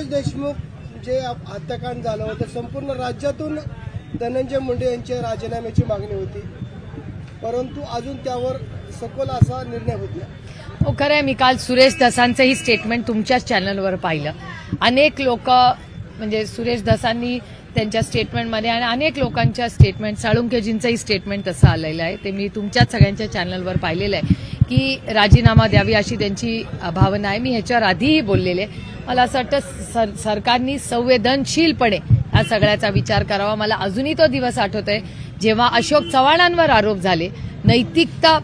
सुरेश देशमुख जे हत्याकांड झालं होतं संपूर्ण राज्यातून धनंजय मुंडे यांच्या राजीनाम्याची मागणी होती. परंतु अजून त्यावर सखोल असा निर्णय होत नाही. हो खरं आहे मी काल सुरेश दसांचंही स्टेटमेंट तुमच्याच चॅनलवर पाहिलं. अनेक लोक म्हणजे सुरेश दसांनी त्यांच्या स्टेटमेंटमध्ये आणि अनेक लोकांच्या स्टेटमेंट साळुंकेजींचंही स्टेटमेंट तसं आलेलं आहे. ते मी तुमच्याच सगळ्यांच्या चॅनलवर पाहिलेलं आहे की राजीनामा द्यावी अशी त्यांची भावना आहे. मी ह्याच्यावर आधीही बोललेले आहे. मला असं वाटतं सर सरकारनी संवेदनशीलपणे या सगळ्याचा विचार करावा. मला अजूनही तो दिवस आठवत आहे जेव्हा अशोक चव्हाणांवर आरोप झाले. नैतिकता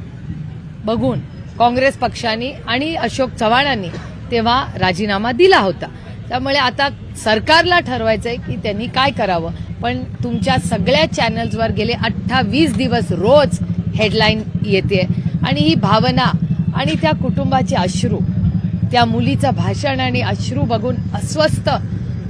बघून काँग्रेस पक्षाने आणि अशोक चव्हाणांनी तेव्हा राजीनामा दिला होता. त्यामुळे आता सरकारला ठरवायचं आहे की त्यांनी काय करावं. पण तुमच्या सगळ्या चॅनल्सवर गेले अठ्ठावीस दिवस रोज हेडलाईन येते आणि ही भावना आणि त्या कुटुंबाचे अश्रू त्या मुलीचं भाषण आणि अश्रू बघून अस्वस्थ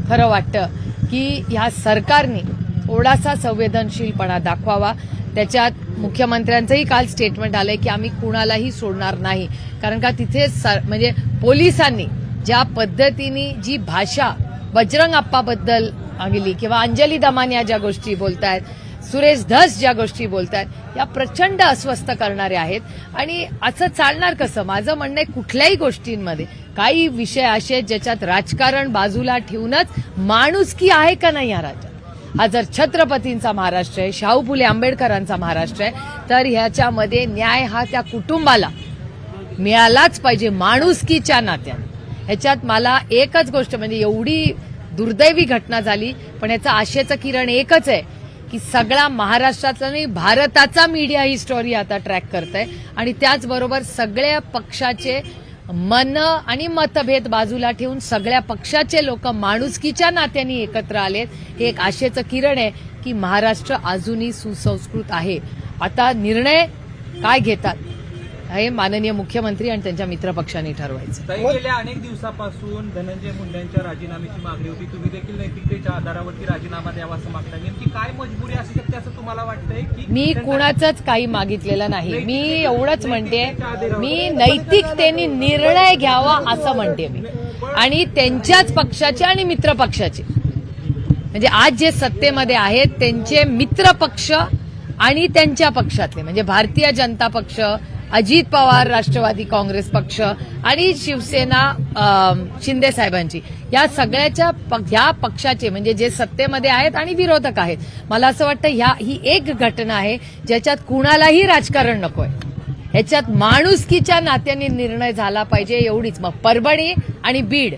खरं वाटतं की ह्या सरकारने थोडासा संवेदनशीलपणा दाखवावा. त्याच्यात मुख्यमंत्र्यांचंही काल स्टेटमेंट आलंय की आम्ही कुणालाही सोडणार नाही. कारण का तिथे म्हणजे पोलिसांनी ज्या पद्धतीने जी भाषा बजरंग आप्पाबद्दल गेली किंवा अंजली दमानिया ज्या गोष्टी बोलतायत सुरेश धस ज्या गोष्टी बोलतात या प्रचंड अस्वस्थ करणाऱ्या आहेत. आणि असं चालणार कसं? माझं म्हणणं आहे कुठल्याही गोष्टींमध्ये काही विषय असे आहेत ज्याच्यात राजकारण बाजूला ठेवूनच माणुसकी आहे का नाही या राज्यात? हा जर छत्रपतींचा महाराष्ट्र आहे शाहू फुले आंबेडकरांचा महाराष्ट्र आहे तर ह्याच्यामध्ये न्याय हा त्या कुटुंबाला मिळालाच पाहिजे माणुसकीच्या नात्याने. ह्याच्यात मला एकच गोष्ट म्हणजे एवढी दुर्दैवी घटना झाली पण याचं आशेचं किरण एकच आहे की सगळा महाराष्ट्राचा नाही भारताचा मीडिया ही स्टोरी आता ट्रॅक करत आहे आणि त्याचबरोबर सगळ्या पक्षाचे मन आणि मतभेद बाजूला ठेवून सगळ्या पक्षाचे लोक माणुसकीच्या नात्याने एकत्र आलेत. हे एक आशेचं किरण आहे की महाराष्ट्र अजूनही सुसंस्कृत आहे. आता निर्णय काय घेतात? हे माननीय मुख्यमंत्री आणि त्यांच्या मित्रपक्षांनी ठरवायचं. गेल्या अनेक दिवसापासून धनंजय मुंडेंच्या राजीनाम्याची मागणी होती. तुम्ही देखील नैतिकतेच्या आधारावरती राजीनामा द्यावा असं मागता नेमकी काय मजबुरी असू शकते असं तुम्हाला वाटतंय की मी कुणाचंच काही मागितलेलं नाही. मी एवढंच म्हणते मी नैतिकतेने निर्णय घ्यावा असं म्हणते मी. आणि त्यांच्याच पक्षाचे आणि मित्र पक्षाचे. म्हणजे आज जे सत्तेमध्ये आहेत त्यांचे मित्र पक्ष आणि त्यांच्या पक्षातले. म्हणजे भारतीय जनता पक्ष अजित पवार राष्ट्रवादी काँग्रेस पक्ष आणि शिवसेना शिंदे साहेबांची. या सगळ्याच्या ह्या पक्षाचे म्हणजे जे सत्तेमध्ये आहेत आणि विरोधक आहेत. मला असं वाटतं ह्या ही एक घटना आहे ज्याच्यात कुणालाही राजकारण नकोय. ह्याच्यात माणुसकीच्या नात्याने निर्णय झाला पाहिजे एवढीच. मग परभणी आणि बीड.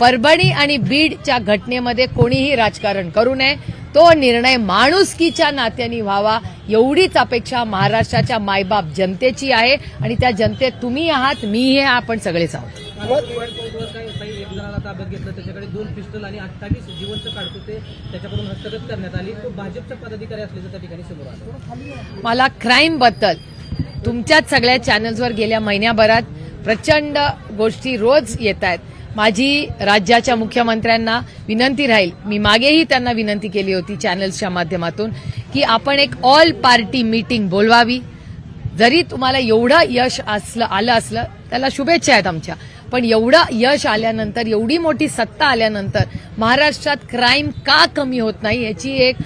परभणी आणि बीडच्या घटनेमध्ये कोणीही राजकारण करू नये. तो निर्णय माणुसकीच्या नात्याने व्हावा एवढीच अपेक्षा महाराष्ट्राच्या मायबाप जनतेची आहे. आणि त्या जनतेत तुम्ही आहात मी हे आपण सगळेच आहोत. काही एक जणाला ताब्यात घेतलं त्याच्याकडे दोन पिस्टल आणि अठ्ठावीस जिवंत काढतो ते त्याच्याकडून हस्तगत करण्यात आली. तो भाजपचा पदाधिकारी असल्याचं त्या ठिकाणी समोर आलं. मला क्राईमबद्दल तुमच्याच सगळ्या चॅनल्सवर गेल्या महिन्याभरात प्रचंड गोष्टी रोज येत आहेत. माझी राज्याच्या मुख्यमंत्र्यांना विनंती राहील. मी मागेही त्यांना विनंती केली होती चॅनल्सच्या माध्यमातून की आपण एक ऑल पार्टी मीटिंग बोलवावी. जरी तुम्हाला एवढं यश असलं आलं असलं त्याला शुभेच्छा आहेत आमच्या. पण एवढं यश आल्यानंतर एवढी मोठी सत्ता आल्यानंतर महाराष्ट्रात क्राईम का कमी होत नाही याची एक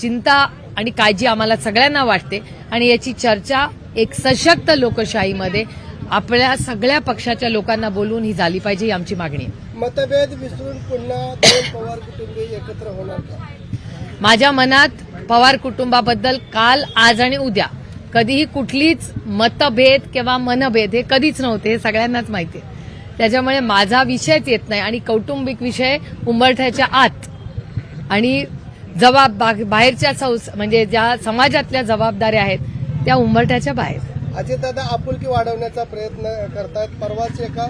चिंता आणि काळजी आम्हाला सगळ्यांना वाटते. आणि याची चर्चा एक सशक्त लोकशाहीमध्ये आपल्या सगळ्या पक्षाच्या लोकांना बोलून ही झाली पाहिजे ही आमची मागणी मतभेद विसरून पुन्हा दोन पवार कुटुंबीय एकत्र होणार माझ्या मनात पवार कुटुंबाबद्दल काल आज आणि उद्या कधीही कुठलीच मतभेद किंवा मनभेद हे कधीच नव्हते हे सगळ्यांनाच माहिती त्याच्यामुळे माझा विषयच येत नाही आणि कौटुंबिक विषय उंबरठ्याच्या आत आणि जबाब बाहेरच्या संस म्हणजे ज्या समाजातल्या जबाबदाऱ्या आहेत त्या उंबरठ्याच्या बाहेर. अजितदादा आपुलकी वाढवण्याचा प्रयत्न करतायत. परवाच एका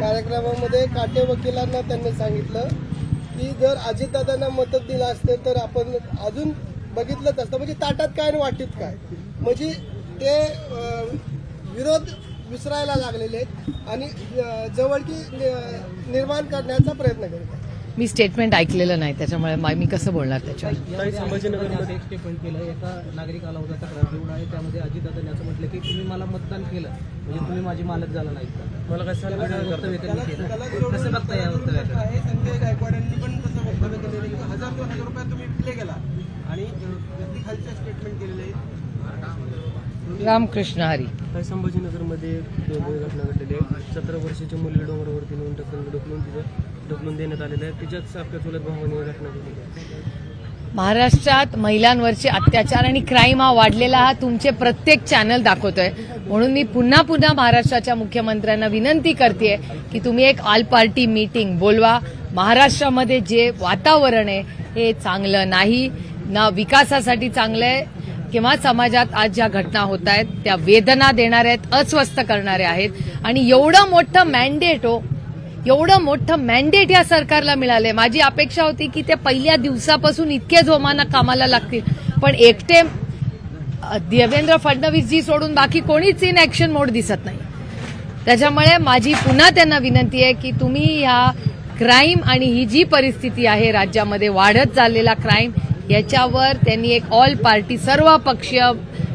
कार्यक्रमामध्ये काटे वकिलांना त्यांनी सांगितलं की जर अजितदादांना मदत दिलं असते तर आपण अजून बघितलंच असतं. म्हणजे ताटात काय आणि वाटीत काय? म्हणजे ते विरोध विसरायला लागलेले आहेत आणि अं, जवळकी नि- निर्माण करण्याचा प्रयत्न करत आहेत मी स्टेटमेंट ऐकलेलं नाही त्याच्यामुळे मा- मी कसं बोलणार त्याच्यावर? संभाजीनगरमध्ये एक स्टेटमेंट केलं एका नागरिकाला होता तक्रार देऊन आहे त्यामध्ये अजितदादांनी असं म्हटलं की तुम्ही मला मतदान केलं म्हणजे तुम्ही माझी मालक झाला नाहीत का मला कसं वक्तव्य कसं बघता या वक्तव्याकडे? हजार रुपयात तुम्ही विकले गेला. आणि व्यक्ती खालच्या स्टेटमेंट केलेले रामकृष्ण हरी. काही संभाजीनगरमध्ये दोन घटना घडलेली आहे सतरा वर्षाची मुली डोंगरावरती नेऊन ढकलून ढकलून तिचं ढकलून देण्यात आलेलं आहे. तिच्याच आपल्या चुलत भावाने घटना महाराष्ट्रात महिलांवरचे अत्याचार आणि क्राईम हा वाढलेला हा तुमचे प्रत्येक चॅनल दाखवतोय. म्हणून मी पुन्हा पुन्हा महाराष्ट्राच्या मुख्यमंत्र्यांना विनंती करते की तुम्ही एक ऑल पार्टी मीटिंग बोलवा. महाराष्ट्रामध्ये जे वातावरण आहे हे चांगलं नाही. ना विकासासाठी चांगलं आहे किंवा समाजात आज ज्या घटना होत आहेत त्या वेदना देणाऱ्या आहेत अस्वस्थ करणाऱ्या आहेत. आणि एवढं मोठं मॅन्डेट हो एवढं मोठं मॅन्डेट या सरकारला मिळालंय. माझी अपेक्षा होती की ते पहिल्या दिवसापासून इतके जोमानं कामाला लागतील. पण एकटे देवेंद्र फडणवीस जी सोडून बाकी कोणीच इन ऍक्शन मोड दिसत नाही. त्याच्यामुळे माझी पुन्हा त्यांना विनंती आहे की तुम्ही ह्या क्राईम आणि ही जी परिस्थिती आहे राज्यामध्ये वाढत चाललेला क्राईम याच्यावर त्यांनी एक ऑल पार्टी सर्व पक्षीय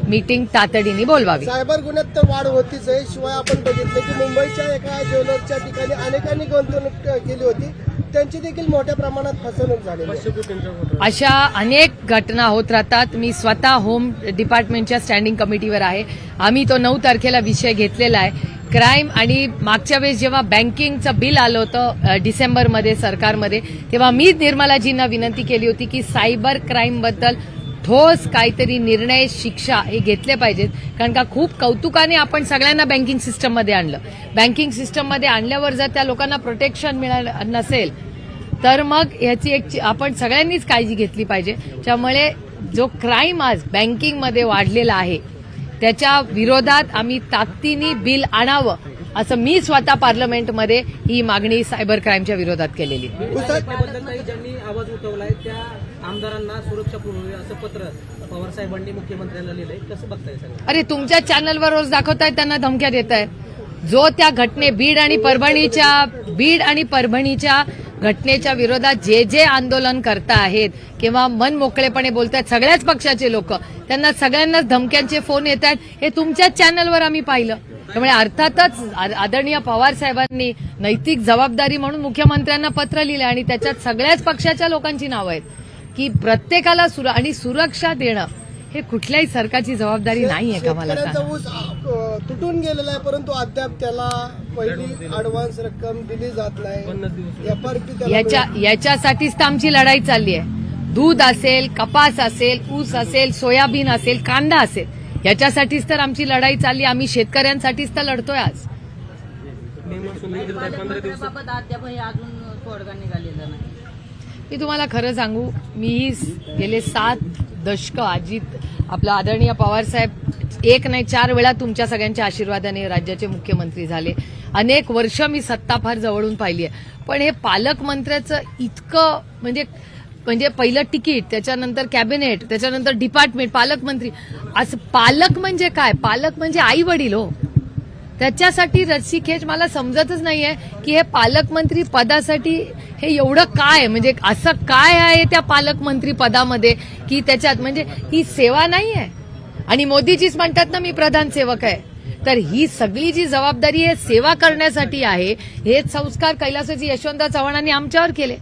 मीटिंग तातडीने बोलवावी. सायबर गुन्ह्यात तर वाढ होतीच आहे. शिवाय आपण बघितलं की मुंबईच्या एका ज्वेलर्सच्या ठिकाणी अनेकांनी गुंतवणूक केली होती. त्यांची देखील मोठ्या प्रमाणात फसवणूक घोटाळा अशा अनेक घटना होत राहतात. मी स्वतः होम डिपार्टमेंटच्या स्टँडिंग कमिटीवर आहे. आम्ही तो नऊ तारखेला विषय घेतलेला आहे. क्राईम आणि मागच्या वेळेस जेव्हा बँकिंगचं बिल आलं होतं डिसेंबरमध्ये सरकारमध्ये तेव्हा मी निर्मलाजींना विनंती केली होती की सायबर क्राईमबद्दल ठोस काहीतरी निर्णय शिक्षा हे घेतले पाहिजेत. कारण का खूप कौतुकाने आपण सगळ्यांना बँकिंग सिस्टममध्ये आणलं. बँकिंग सिस्टममध्ये आणल्यावर जर त्या लोकांना प्रोटेक्शन मिळालं नसेल तर मग याची एक आपण सगळ्यांनीच काळजी घेतली पाहिजे. त्यामुळे जो क्राईम आज बँकिंगमध्ये वाढलेला आहे त्याच्या विरोधात आम्ही ताकदीने बिल आणावं. असं मी स्वतः पार्लमेंटमध्ये ही मागणी सायबर क्राईमच्या विरोधात केलेली. ज्यांनी आवाज उठवलाय त्या आमदारांना सुरक्षा पुरवावी असं पत्र पवार साहेबांनी मुख्यमंत्र्यांना लिहिलंय. कसं बघताय सगळं? अरे तुमच्या चॅनलवर रोज दाखवतायत त्यांना धमक्या देत जो त्या घटने बीड आणि परभणीच्या बीड आणि परभणीच्या घटनेच्या विरोधात जे जे आंदोलन करता आहेत किंवा मन मोकळेपणे बोलतायत सगळ्याच पक्षाचे लोक त्यांना सगळ्यांनाच धमक्यांचे फोन येत आहेत हे तुमच्याच चॅनलवर आम्ही पाहिलं. त्यामुळे अर्थातच आदरणीय पवार साहेबांनी नैतिक जबाबदारी म्हणून मुख्यमंत्र्यांना पत्र लिहिलं आणि त्याच्यात सगळ्याच पक्षाच्या लोकांची नावं आहेत की प्रत्येकाला सुर आणि सुरक्षा देणं हे कुठल्याही सरकारची जबाबदारी नाहीये का मला तुटून गेलेला आहे परंतु अद्याप त्याला पहिली अडव्हान्स रक्कम दिली जात नाही. दिवस एफआरपी याच्या याच्यासाठीच तर आमची लढाई चालली आहे. दूध असेल कपास असेल ऊस असेल सोयाबीन असेल कांदा असेल. याच्यासाठीच तर आमची लढाई चालली. आम्ही शेतकऱ्यांसाठीच तर लढतोय आज. मी तुम्हाला खरं सांगू मी गेले सात दशक अजित आपला आदरणीय पवारसाहेब एक नाही चार वेळा तुमच्या सगळ्यांच्या आशीर्वादाने राज्याचे मुख्यमंत्री झाले. अनेक वर्ष मी सत्ता फार जवळून पाहिली आहे. पण हे पालकमंत्र्याचं इतकं म्हणजे म्हणजे पहिलं तिकीट त्याच्यानंतर कॅबिनेट त्याच्यानंतर डिपार्टमेंट पालकमंत्री. असं पालक म्हणजे काय? पालक म्हणजे आई वडील हो. त्याच्यासाठी रस्सीखेच मला समजतच नाहीये की हे पालकमंत्री पदासाठी हे एवढं काय? म्हणजे असं काय आहे त्या पालकमंत्री पदामध्ये की त्याच्यात म्हणजे ही सेवा नाही आहे आणि मोदीजीच म्हणतात ना मी प्रधान सेवक आहे. तर ही सगळी जी जबाबदारी आहे सेवा करण्यासाठी आहे हेच संस्कार कैलासाची यशवंतराव चव्हाणांनी आमच्यावर केले.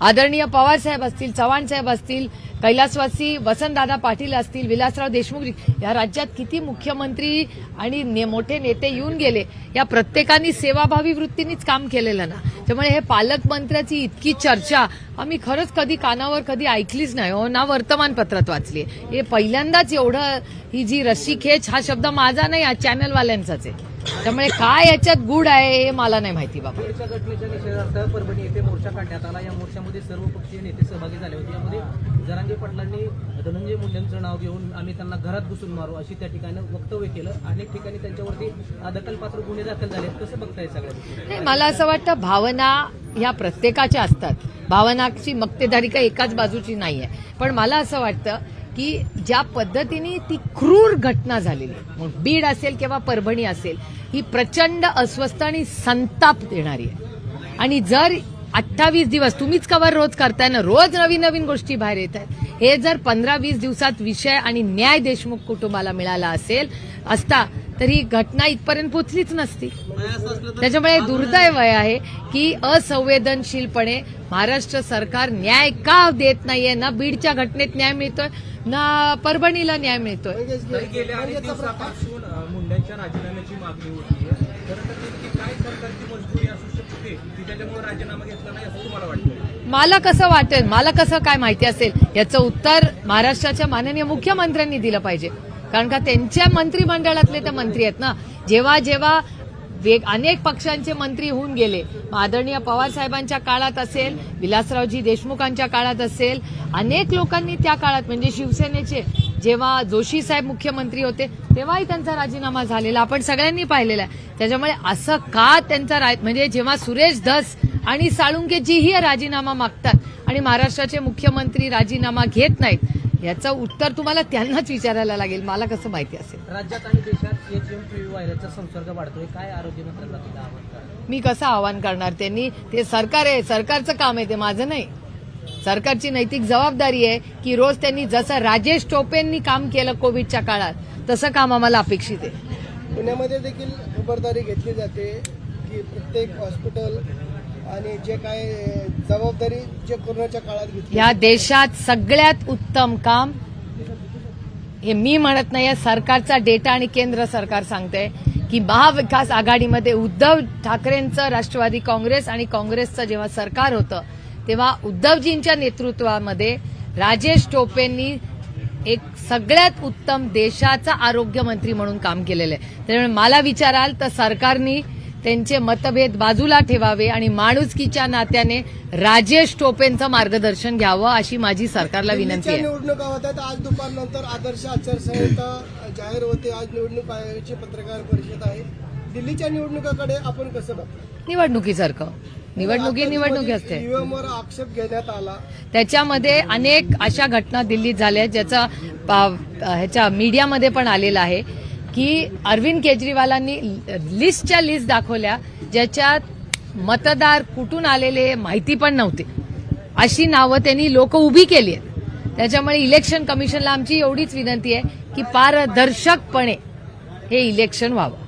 आदरणीय पवार साहेब असतील चव्हाण साहेब असतील कैलासवासी वसंतदादा पाटील असतील विलासराव देशमुख या राज्यात किती मुख्यमंत्री आणि ने, मोठे नेते येऊन गेले या प्रत्येकाने सेवाभावी वृत्तीनेच काम केलेलं ना. त्यामुळे हे पालकमंत्र्याची इतकी चर्चा आम्ही खरंच कधी कानावर कधी ऐकलीच नाही हो ना वर्तमानपत्रात वाचली हे पहिल्यांदाच एवढं ही जी रस्सी खेच हा शब्द माझा नाही हा चॅनलवाल्यांचाच आहे. त्यामुळे काय याच्यात गुड आहे हे मला नाही माहिती बाबा. घटनेच्या निषेधार्थ परभणी येथे मोर्चा काढण्यात आला. या मोर्चामध्ये सर्व पक्षीय नेते सहभागी झाले होते. यामध्ये जरांगे पाटलांनी धनंजय मुंडेंचं नाव घेऊन आम्ही त्यांना घरात घुसून मारू अशी त्या ठिकाणी वक्तव्य केलं. अनेक ठिकाणी त्यांच्यावरती दखलपात्र गुन्हे दाखल झाले कसं बघताय सगळ्या नाही मला असं वाटतं भावना ह्या प्रत्येकाच्या असतात. भावनाची मक्तेदारी काही एकाच बाजूची नाही आहे पण मला असं वाटतं की ज्या पद्धतीने ती क्रूर घटना झालेली आहे, मग बीड असेल किंवा परभणी असेल ही प्रचंड अस्वस्थ आणि संताप देणारी आहे. आणि जर अठ्ठावीस दिवस तुम्हीच कवर रोज करताय ना रोज नवीन नवीन गोष्टी बाहेर येत आहेत. हे जर पंधरा वीस दिवसात विषय आणि न्याय देशमुख कुटुंबाला मिळाला असेल असता तर ही घटना इथपर्यंत पोचलीच नसती. त्याच्यामुळे दुर्दैव आहे की असंवेदनशीलपणे महाराष्ट्र सरकार न्याय का देत नाहीये ना? बीडच्या घटनेत न्याय मिळतोय? ना परभणीला न्याय मिळतोय. गेल्या अनेक दिवसापासून मुंड्यांच्या राजीनाम्याची मागणी होती. खरं तर नेमकी काय सरकारची मजबुरी असू शकते की त्याच्यामुळे राजीनामा घेतला नाही असं तुम्हाला वाटतं मला कसं वाटेल मला कसं काय माहिती असेल याचं उत्तर महाराष्ट्राच्या माननीय मुख्यमंत्र्यांनी दिलं पाहिजे. कारण का त्यांच्या मंत्रिमंडळातले ते मंत्री आहेत ना. जेव्हा जेव्हा अनेक पक्षांचे मंत्री होऊन गेले. आदरणीय पवार साहेबांच्या काळात असेल विलासरावजी देशमुखांच्या काळात असेल अनेक लोकांनी त्या काळात म्हणजे शिवसेनेचे जेव्हा जोशी साहेब मुख्यमंत्री होते तेव्हाही त्यांचा राजीनामा झालेला. आपण सगळ्यांनी पाहिलेला आहे. त्याच्यामुळे असं का त्यांचा म्हणजे जेव्हा सुरेश धस आणि साळुंकेजीही राजीनामा मागतात आणि महाराष्ट्राचे मुख्यमंत्री राजीनामा घेत नाहीत याचं उत्तर तुम्हाला त्यांनाच विचारायला लागेल. मला कसं माहिती असेल? राज्यात आणि देशात एच एम पी व्हायरसचा संसर्ग वाढतोय. काय आरोग्य मंत्र्यांना तिला आवाहन करा मी कसं आवाहन करणार त्यांनी? ते सरकार आहे. सरकारचं काम आहे ते. माझं नाही. सरकारची नैतिक जबाबदारी आहे की रोज त्यांनी जसं राजेश टोपेंनी काम केलं कोविडच्या काळात तसं काम आम्हाला अपेक्षित आहे. पुण्यामध्ये देखील खबरदारी घेतली जाते की प्रत्येक हॉस्पिटल आणि जे काय जबाबदारी जे कोरोनाच्या काळात घेतली या देशात सगळ्यात उत्तम काम हे मी म्हणत नाही सरकारचा डेटा आणि केंद्र सरकार सांगते की महाविकास आघाडीमध्ये उद्धव ठाकरेंचं राष्ट्रवादी काँग्रेस आणि काँग्रेसचं जेव्हा सरकार होतं तेव्हा उद्धवजींच्या नेतृत्वामध्ये राजेश टोपेंनी एक सगळ्यात उत्तम देशाचा आरोग्यमंत्री म्हणून काम केलेलं आहे. त्यामुळे मला विचाराल तर सरकारनी त्यांचे मतभेद बाजूला ठेवावे आणि माणुसकीच्या नात्याने राजेश टोपेंचं मार्गदर्शन घ्यावं अशी माझी सरकारला विनंती आहे. निवडणुका होत आहेत. आज दुपारनंतर आदर्श आचारसंहिता जाहीर होते. आज निवडणूक आयोगाची पत्रकार परिषद आहे. दिल्लीच्या निवडणुकाकडे आपण कसं बघतो? निवडणुकीसारखं. निवडणुकी निवडणुकी असते. आक्षेप घेण्यात आला. त्याच्यामध्ये अनेक अशा घटना दिल्लीत झाल्या ज्याचा ह्याच्या मीडियामध्ये पण आलेला आहे. की अरविंद केजरीवालांनी लिस्टच्या लिस्ट दाखवल्या ज्याच्यात मतदार कुठून आलेले माहिती पण नव्हते. अशी नावं त्यांनी लोक उभी केली आहेत. त्याच्यामुळे इलेक्शन कमिशनला आमची एवढीच विनंती आहे की पारदर्शकपणे हे इलेक्शन व्हावं.